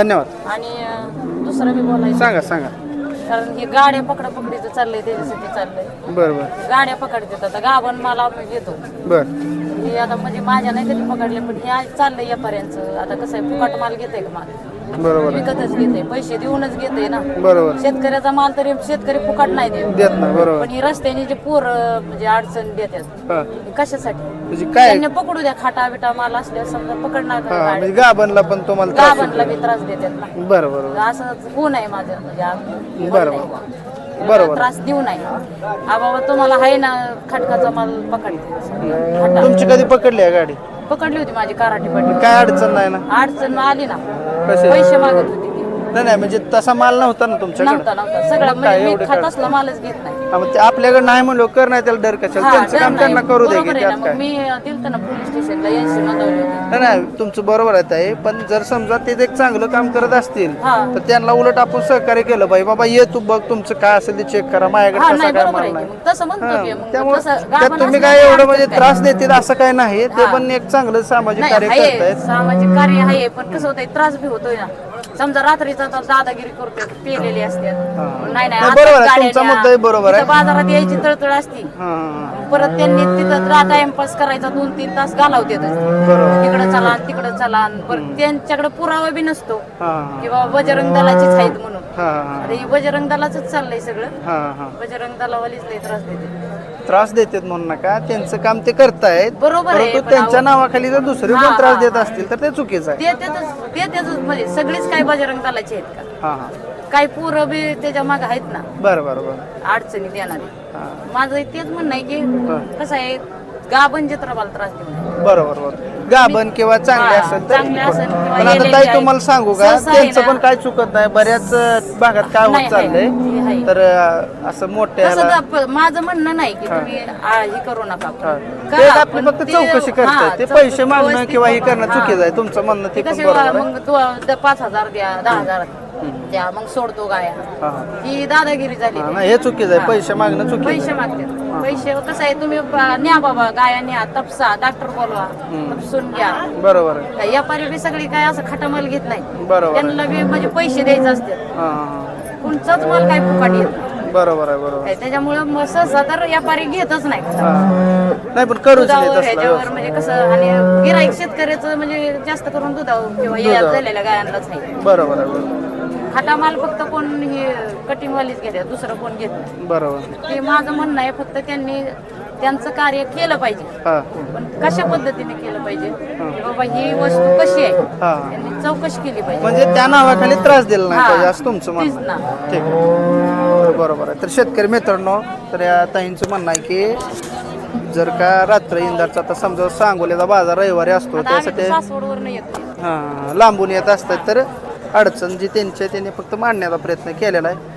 धन्यवाद. आणि अं, दुसरं मी बोलायचं. सांगा सांगा. कारण हे गाड्या पकडा पकडीचं चाललंय त्याच्यासाठी चाललंय. बरं बरं. गाड्या पकडतात. आता गाभण मला मी घेतो. बरं. हे आता म्हणजे माझ्या नाही कधी पकडले पण हे आज चाललंय व्यापाऱ्यांचं आता कसं आहे फुकट माल घेतय का माल? बरोबर आहे. विकतच घेते पैसे देऊनच घेते ना. बरोबर. शेतकऱ्याचा माल तरी शेतकरी फुकट नाही देत. देत नाही बरोबर. पण ही रस्त्याने जे पूर म्हणजे अडचण देतात हा. हे कशासाठी? म्हणजे काय? त्यांनी पकडू द्या खाटा बिटा माल असल्यास समजा पकडणार का हा गाडी म्हणजे गाभणला पण तुम्हाला त्रास बी त्रास देतात ना. बरं बरोबर असं होऊ नये माझं म्हणजे आ- होऊ बरोबर. नये. बरोबर. त्रास देऊ नये. हा बाबा तुम्हाला आहे ना खटकाचा माल पकडते. तुमची कधी पकडली आहे गाडी? पकडली होती माझी कराठी पडली काय अडचण नाही ना? अडचण आली ना. पैसे मागत होती ती. नाही नाही म्हणजे तसा माल नव्हता ना तुमच्याकडे? नव्हता सगळं काय म्हणजे एवढं मी खात काय? असला मालच घेत नाही. हा, मग ते आपल्याकडे नाही म्हणलो कर नाही त्याला डर कशाला. हा, त्यांचं काम नाही. त्यांना करू दे की बरोबर आहे ना. त्यात मग काय? मी दिलत ना पोलीस स्टेशनला यांशी नोंदवली. नाही नाही तुमचं बरोबर आहे ताई. पण जर समजा ते एक चांगलं काम करत असतील हा. तर त्यांना उलट आपण सहकार्य केलं पाहिजे. बाबा ये तू बघ तुमचं काय असेल ते चेक करा. हा माझ्याकडे नाही तसा काय बरोबर माल आहे की. नाही. मग तसं म्हणतो की मग त्यामुळे तसं त्यात गाभण तुम्ही काय एवढं म्हणजे त्रास देतील असं काय नाही. ते हा. पण एक चांगलं सामाजिक नाही कार्य आहे. करतायत. सामाजिक कार्य आहे पण कसं होतंय त्रास बी होतोय ना. समजा रात्रीचा तर दादागिरी करतोय पेलेली असतात हा. नाही नाही बरोबर आहे, गाड्या तुमचा न्या. मुद्दाही बरोबर आहे. तिथं बाजारात यायची तळतळ असती हा, परत त्यांनी तिथं टाइमपास करायचा दोन तीन तास घालवतात हा. बरोबर तिकडं चला तिकडं चला परत त्यांच्याकडे पुरावा बी नसतो हा किंवा बजरंग दलाचीच आहेत म्हणून आता ही. बजरंग दलाच चाललंय सगळं. हा हा. बजरंग दलावालीच लई त्रास देते. त्रास देतात म्हणून नका. त्यांचं काम ते करतायत. बरोबर आहे, परंतु पण त्यांच्या अहो- नावाखाली जर दुसरे हा, कोण त्रास देत हा. असतील तर ते चुकीचं आहे. ते त्याच ते त्याच म्हणजे सगळीच काय बजरंग दलाची आहेत का? हा हा. काही पोरं बी त्याच्यामागे आहेत ना? बरं बरं बरं. अडचणी देणारी. हा. माझं तेच म्हणणं आहे की. कसं आहे गाभण चित्रपाला त्रास देऊ नये. बरोबर बरोबर. गाभण किंवा चांगले हा, असेल तर चांगले असेल किंवा पण आता ताई. तुम्हाला सांगू का? सहसा आहे त्यांचं ना- पण काय चुकत नाही. बऱ्याच अं, भागात काय नाही, होत. चाललंय. तर अं, असं मोठ्या तसं माझं म्हणणं नाही की तुम्ही आ, हे करू नका. करा, ते आपली पण फक्त ते- चौकशी हा, करतात ते चौकशी पैसे मागणं व्यवस्थित किंवा हे करणं हा. चुकीचं आहे. तुमचं म्हणणं ते ते पण कसे बरोबर आहे. मग तू द- पाच हजार द्या दहा हजार. द्या मग सोडतो गाया. हा, हा. ही दादागिरी झाली. हा, नाही हे चुकीचं आहे. पैसे मागणं चुकीचं पैसे. मागतात पैसे कसं आहे तुम्ही न्या बाबा गाया न्या तपसा डॉक्टर बोलवा तपसून घ्या. बरोबर आहे. काय व्यापारी बी सगळी काय असं खटामाल घेत नाही. बरोबर आहे. त्यांना बी म्हणजे पैसे द्यायचे असतात हा, हा, कोणचाच माल काय फुकाट येत नाही. हा. बरोबर आहे बरोबर काय त्याच्यामुळं मग सहसा तर व्यापारी घेतच नाही. हा. नाही पण करूच नाही दुधावर तसलं ह्याच्यावर म्हणजे कसं आणि गिराईक शेतकऱ्याचं म्हणजे जास्त करून दुधावर किंवा दुधावर. झालेल्या गायांनाच आहे बरोबर आहे बरोबर खाटा माल फक्त कोण हे कटिंगवालीच घेतात दुसरं कोण घेत नाही. बरोबर. ते माझं म्हणणं आहे फक्त त्यांनी त्यांचं कार्य केलं पाहिजे. हा. पण कशा पद्धतीने केलं पाहिजे? की बाबा ही वस्तू कशी आहे? हा. त्यांनी चौकशी केली पाहिजे. म्हणजे त्या नावाखाली त्रास दिला नाही. पाहिजे असं तुमचं म्हणणं. ना. ठीक आहे. तर बरोबर आहे. तर शेतकरी मित्रांनो तर या ताईंचं म्हणणं आहे की जर का रात्र इंदारचा आता समजा सांगोल्याचा बाजार रविवारी असतो आता आम्ही त्यासाठी येतो हां लांबून येत असतात तर अडचण जी त्यांची आहे त्यांनी फक्त मांडण्याचा प्रयत्न केलेला आहे.